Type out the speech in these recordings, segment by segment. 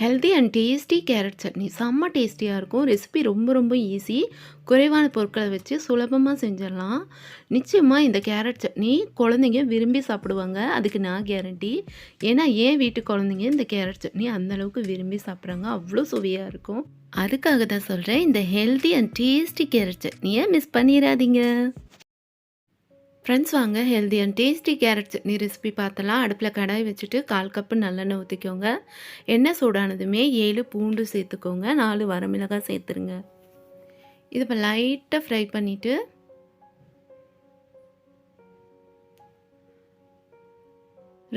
Healthy and tasty carrot chutney. செம்ம டேஸ்டியாக இருக்கும். ரெசிபி ரொம்ப ரொம்ப ஈஸி குறைவான பொருட்களை வச்சு சுலபமாக செஞ்சிடலாம். நிச்சயமாக இந்த கேரட் சட்னி குழந்தைங்க விரும்பி சாப்பிடுவாங்க. அதுக்கு நான் கேரண்டி ஏன்னா ஏன் வீட்டு குழந்தைங்க இந்த கேரட் சட்னி அந்த அளவுக்கு விரும்பி சாப்பிட்றாங்க. அவ்வளோ சுவையாக இருக்கும். அதுக்காக தான் சொல்கிறேன் இந்த ஹெல்தி அண்ட் டேஸ்டி கேரட் சட்னியை மிஸ் பண்ணிடாதீங்க. ஃப்ரெண்ட்ஸ் வாங்க healthy and tasty carrot chutney recipe பார்த்தலாம். அடுப்பில் கடாய் வச்சுட்டு கால் கப்பு நல்லெண்ணெய் ஊற்றிக்கோங்க எண்ணெய் சூடானதுமே ஏழு பூண்டு சேர்த்துக்கோங்க. நாலு வரமிளகாய் சேர்த்துருங்க. இது இப்போ லைட்டாக ஃப்ரை பண்ணிவிட்டு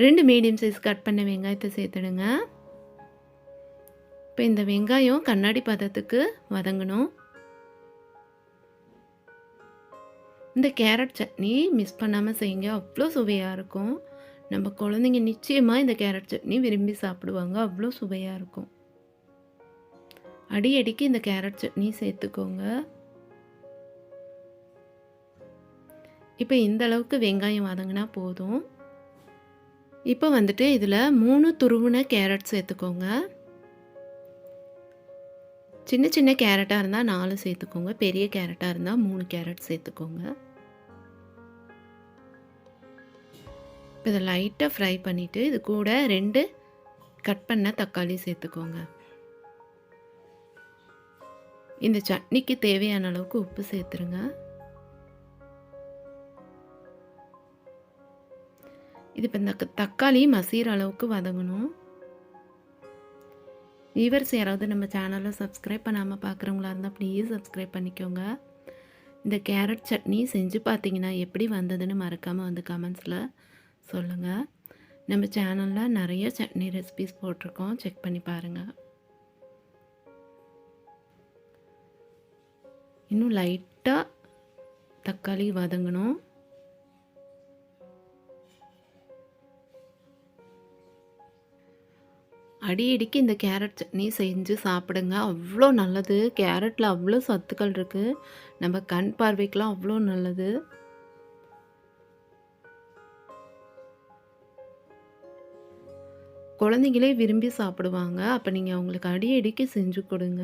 ரெண்டு மீடியம் சைஸ் கட் பண்ண வெங்காயத்தை சேர்த்துடுங்க. இப்போ இந்த வெங்காயம் கண்ணாடி பதத்துக்கு வதங்கணும். இந்த கேரட் சட்னி மிஸ் பண்ணாமல் செய்யுங்க. அவ்வளோ சுவையாக இருக்கும். நம்ம குழந்தைங்க நிச்சயமாக இந்த கேரட் சட்னி விரும்பி சாப்பிடுவாங்க. அவ்வளோ சுவையாக இருக்கும். அடி அடிக்கு இந்த கேரட் சட்னி சேர்த்துக்கோங்க. இப்போ இந்த அளவுக்கு வெங்காயம் வதங்கினா போதும். இப்போ வந்துட்டு இதில் மூணு துருவின கேரட் சேர்த்துக்கோங்க. சின்ன சின்ன கேரட்டாக இருந்தால் நாலு சேர்த்துக்கோங்க. பெரிய கேரட்டாக இருந்தால் மூணு கேரட் சேர்த்துக்கோங்க. இப்போ இதை லைட்டாக ஃப்ரை பண்ணிவிட்டு இது கூட ரெண்டு கட் பண்ண தக்காளி சேர்த்துக்கோங்க. இந்த சட்னிக்கு தேவையான அளவுக்கு உப்பு சேர்த்துருங்க. இது இப்போ இந்த தக்காளி மசீர அளவுக்கு வதங்கணும். வியூவர்ஸ் யாராவது நம்ம சேனலில் சப்ஸ்கிரைப் பண்ணாமல் பார்க்குறவங்களா இருந்தால் ப்ளீஸ் சப்ஸ்கிரைப் பண்ணிக்கோங்க. இந்த கேரட் சட்னி செஞ்சு பார்த்தீங்கன்னா எப்படி வந்ததுன்னு மறக்காமல் வந்து கமெண்ட்ஸில் சொல்லுங்கள் நம்ம சேனலில் நிறைய சட்னி ரெசிபிஸ் போட்டிருக்கோம். செக் பண்ணி பாருங்கள் இன்னும் லைட்டாக தக்காளி வதங்கணும். அடி அடிக்கு இந்த கேரட் சட்னி செஞ்சு சாப்பிடுங்க. அவ்வளோ நல்லது. கேரட்டில் அவ்வளோ சத்துக்கள் இருக்குது நம்ம கண் பார்வைக்கெலாம் அவ்வளோ நல்லது. குழந்தைங்களே விரும்பி சாப்பிடுவாங்க. அப்போ நீங்கள் அவங்களுக்கு அடியடிக்கு செஞ்சு கொடுங்க.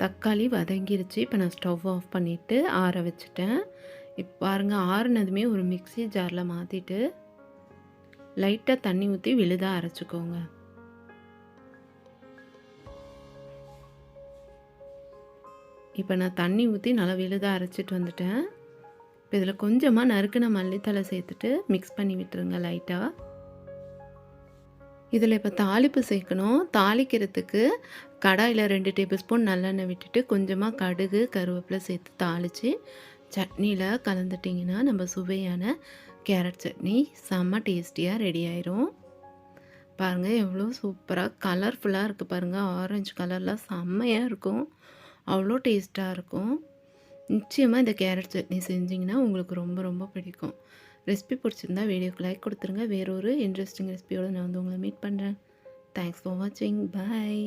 தக்காளி வதங்கிருச்சு. இப்போ நான் ஸ்டவ் ஆஃப் பண்ணிவிட்டு ஆற வச்சுட்டேன். இப்போ பாருங்கள் ஆறுனதுமே ஒரு மிக்சி ஜாரில் மாற்றிட்டு லைட்டாக தண்ணி ஊற்றி விழுதாக அரைச்சிக்கோங்க. இப்போ நான் தண்ணி ஊற்றி நல்லா விழுதாக அரைச்சிட்டு வந்துட்டேன். இப்போ இதில் கொஞ்சமாக நறுக்குன மல்லித்தலை சேர்த்துட்டு மிக்ஸ் பண்ணி விட்டுருங்க லைட்டாக இதில் இப்போ தாளிப்பு சேர்க்கணும். தாளிக்கிறதுக்கு கடாயில் ரெண்டு டேபிள் ஸ்பூன் நல்லெண்ணெய் விட்டுட்டு கொஞ்சமாக கடுகு கருவேப்பிலை சேர்த்து தாளித்து சட்னியில் கலந்துட்டிங்கன்னா நம்ம சுவையான கேரட் சட்னி செம்ம டேஸ்டியாக ரெடி ஆயிரும். பாருங்கள் எவ்வளோ சூப்பராக கலர்ஃபுல்லாக இருக்குது பாருங்கள் ஆரஞ்சு கலர்லாம் செம்மையாக இருக்கும். அவ்வளோ டேஸ்ட்டாக இருக்கும். நிச்சயமாக இந்த கேரட் சட்னி செஞ்சிங்கன்னா உங்களுக்கு ரொம்ப ரொம்ப பிடிக்கும். ரெசிபி பிடிச்சிருந்தா வீடியோக்கு லைக் கொடுத்துருங்க. வேறொரு இன்ட்ரெஸ்டிங் ரெசிபியோடு நான் வந்து உங்களை மீட் பண்ணுறேன் தேங்க்ஸ் ஃபார் வாட்சிங் பாய்